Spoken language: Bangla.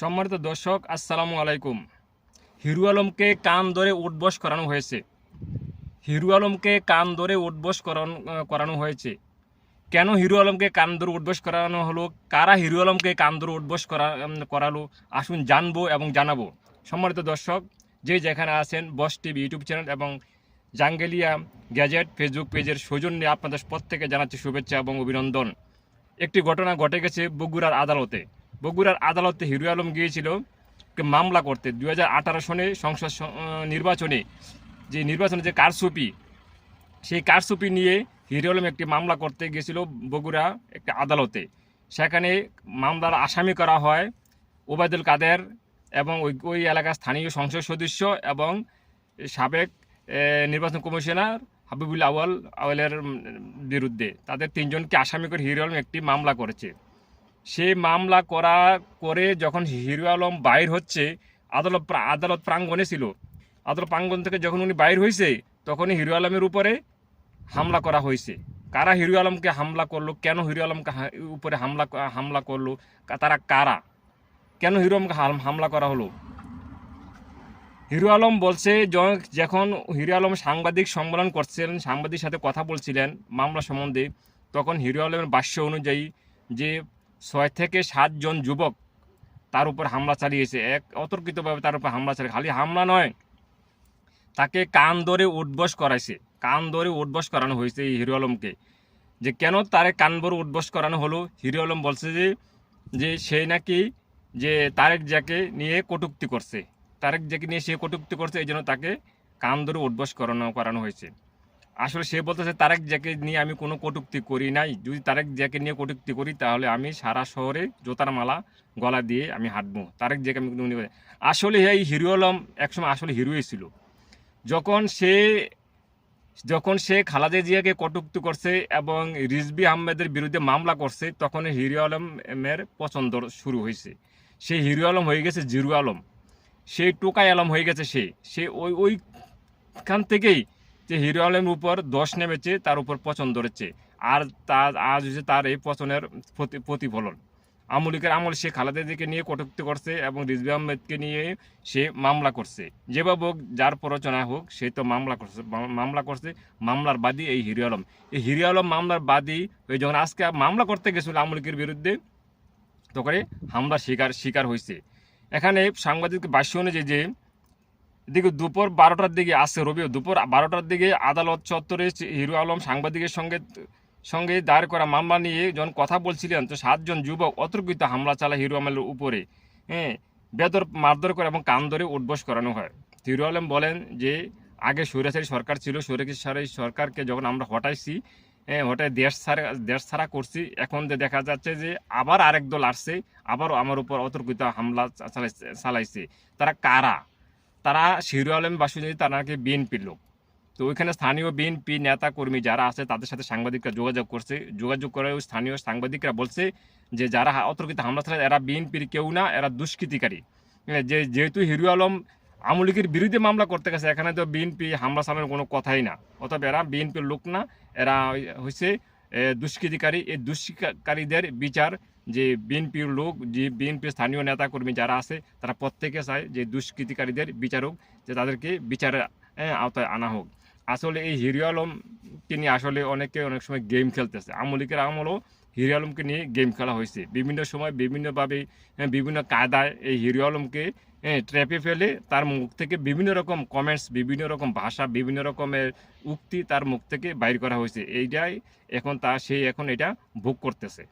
সম্মানিত দর্শক, আসসালামু আলাইকুম। হিরু আলমকে কান ধরে উঠবস করানো হয়েছে। হিরু আলমকে কান ধরে উঠবস করানো হয়েছে। কেন হিরু আলমকে কান ধরে উঠবস করানো হলো? কারা হিরু আলমকে কান ধরে উঠবস করা করালো? আসুন জানব এবং জানাব। সম্মানিত দর্শক, যে যেখানে আছেন, বস টিভি ইউটিউব চ্যানেল এবং জাঙ্গেলিয়া গ্যাজেট ফেসবুক পেজের সৌজন্যে আপনাদের প্রত্যেকে জানাচ্ছি শুভেচ্ছা এবং অভিনন্দন। একটি ঘটনা ঘটে গেছে বগুড়ার আদালতে। বগুড়ার আদালতে হিরু আলম গিয়েছিল মামলা করতে। দু হাজার আঠারো সনে সংসদ নির্বাচনে যে নির্বাচনে যে কারসুপি সেই কারসুপি নিয়ে হিরু আলম একটি মামলা করতে গিয়েছিল বগুড়া একটি আদালতে। সেখানে মামলার আসামি করা হয় ওবায়দুল কাদের এবং ওই ওই এলাকার স্থানীয় সংসদ সদস্য এবং সাবেক নির্বাচন কমিশনার হাবিবুল আওয়াল আওয়ালের বিরুদ্ধে। তাদের তিনজনকে আসামি করে হিরো আলম একটি মামলা করেছে। সেই মামলা করা করে যখন হিরো আলম বাইর হচ্ছে, আদালত আদালত প্রাঙ্গণে ছিল। আদালত প্রাঙ্গণ থেকে যখন উনি বাইর হয়েছে তখনই হিরো আলমের উপরে হামলা করা হয়েছে কারা হিরো আলমকে হামলা করল? কেন হিরো আলমকে উপরে হামলা হামলা করল? তারা কারা? কেন হিরো আলমকে হামলা করা হলো? হিরো আলম বলছে, যখন হিরো আলম সাংবাদিক সম্মেলন করছিলেন, সাংবাদিক সাথে কথা বলছিলেন মামলা সম্বন্ধে, তখন হিরো আলমের ভাষ্য অনুযায়ী যে ছয় থেকে সাতজন যুবক তার উপর হামলা চালিয়েছে। এক অতর্কিতভাবে তার উপর হামলা চালিয়ে খালি হামলা নয়, তাকে কান ধরে উঠবস করাইছে। কান ধরে উঠবস করানো হয়েছে এই হিরো আলমকে। যে কেন তারে কান ধরে উঠবস করানো হলো? হিরো আলম বলছে যে যে সে নাকি যে তারেক যাকে নিয়ে কটুক্তি করছে। তারেক যাকে নিয়ে সে কটুক্তি করছে, এই জন্য তাকে কান ধরে উঠবস করানো করানো হয়েছে। আসলে সে বলতেছে, তারেক যাকে নিয়ে আমি কোনো কটুক্তি করি নাই। যদি তারেক যাকে নিয়ে কটুক্তি করি, তাহলে আমি সারা শহরে জোতার মালা গলা দিয়ে আমি হাঁটবো। তারেক জ্যাকে আমি নিয়ে- আসলে এই হিরো আলম একসময় আসলে হিরোই ছিল। যখন সে যখন সে খালাদে জিয়াকে কটুক্তি করছে এবং রিজবি আহমেদের বিরুদ্ধে মামলা করছে তখন হিরো আলমের পছন্দ শুরু হয়েছে। সেই হিরো আলম হয়ে গেছে জিরু আলম। সেই টোকাই আলম হয়ে গেছে সে। সে ওই, ওইখান থেকেই যে হিরো আলমের উপর দোষ নেমেছে, তার উপর পছন্দ ধরেছে। আর তার আজ হচ্ছে তার এই প্রতি- প্রতিফলন। আমলিকের আমল সে খালেদা দিকে নিয়ে কটুক্তি করছে এবং রিজবি আহমেদকে নিয়ে সে মামলা করছে। যেভাবে হোক, যার প্ররোচনা হোক, সে তো মামলা করছে মামলা করছে মামলার বাদী এই হিরো আলম। এই হিরো আলম মামলার বাদী ওই যখন আজকে মামলা করতে গেছিল আমলিকের বিরুদ্ধে তখন হামলার শিকার শিকার হয়েছে। এখানে সাংবাদিক ভাষ্য অনুযায়ী যে এদিকে দুপুর বারোটার দিকে আসছে রবি দুপুর বারোটার দিকে আদালত চত্বরে হিরো আলম সাংবাদিকের সঙ্গে সঙ্গে দায়ের করা মামলা নিয়ে যখন কথা বলছিলেন, তো সাতজন যুবক অতর্কিত হামলা চালায় হিরো আলমের উপরে হ্যাঁ বেদর মারধর করে এবং কান ধরে উঠবস করানো হয়। হিরো আলম বলেন যে, আগে স্বৈরাচারী সরকার ছিল স্বৈরাচারী সরকারকে যখন আমরা হটাইছি হ্যাঁ হটাই দেশ ছাড়া দেশ ছাড়া করছি, এখন যে দেখা যাচ্ছে যে আবার আরেক দল আসছে, আবারও আমার উপর অতর্কিত হামলা চালাইছে। তারা কারা? তারা শিরু আলম বাসুদেবী তারা নাকি বিএনপির লোক। তো ওইখানে স্থানীয় বিএনপি নেতা কর্মী যারা আছে, তাদের সাথে সাংবাদিকরা যোগাযোগ করছে। যোগাযোগ করে ওই স্থানীয় সাংবাদিকরা বলছে যে, যারা অতর্কিত হামলা চালায়, এরা বিএনপির কেউ না, এরা দুষ্কৃতিকারী। যে, যেহেতু হিরু আলম আমলিকের বিরুদ্ধে মামলা করতে গেছে, এখানে তো বিএনপি হামলা চালানোর কোনো কথাই না। অথবা এরা বিএনপির লোক না, এরা হচ্ছে দুষ্কৃতিকারী এই দুষ্কৃতিকারীদের বিচার যে বিএনপির লোক, যে বিএনপির স্থানীয় নেতাকর্মী যারা আছে, তারা প্রত্যেকে চায় যে দুষ্কৃতিকারীদের বিচার হোক যে তাদেরকে বিচারের আওতায় আনা হোক। আসলে এই হিরো আলম, তিনি আসলে অনেকে অনেক সময় গেম খেলতেছে। আমলিকের আমলও হিরো আলমকে নিয়ে গেম খেলা হয়েছে। বিভিন্ন সময় বিভিন্নভাবে আহ, বিভিন্ন কায়দায় এই হিরো আলমকে ট্র্যাপে ফেলে তার মুখ থেকে বিভিন্ন রকম কমেন্টস বিভিন্ন রকম ভাষা বিভিন্ন রকমের উক্তি তার মুখ থেকে বাইর করা হয়েছে। এইটাই এখন তা সেই এখন এটা ভোগ করতেছে।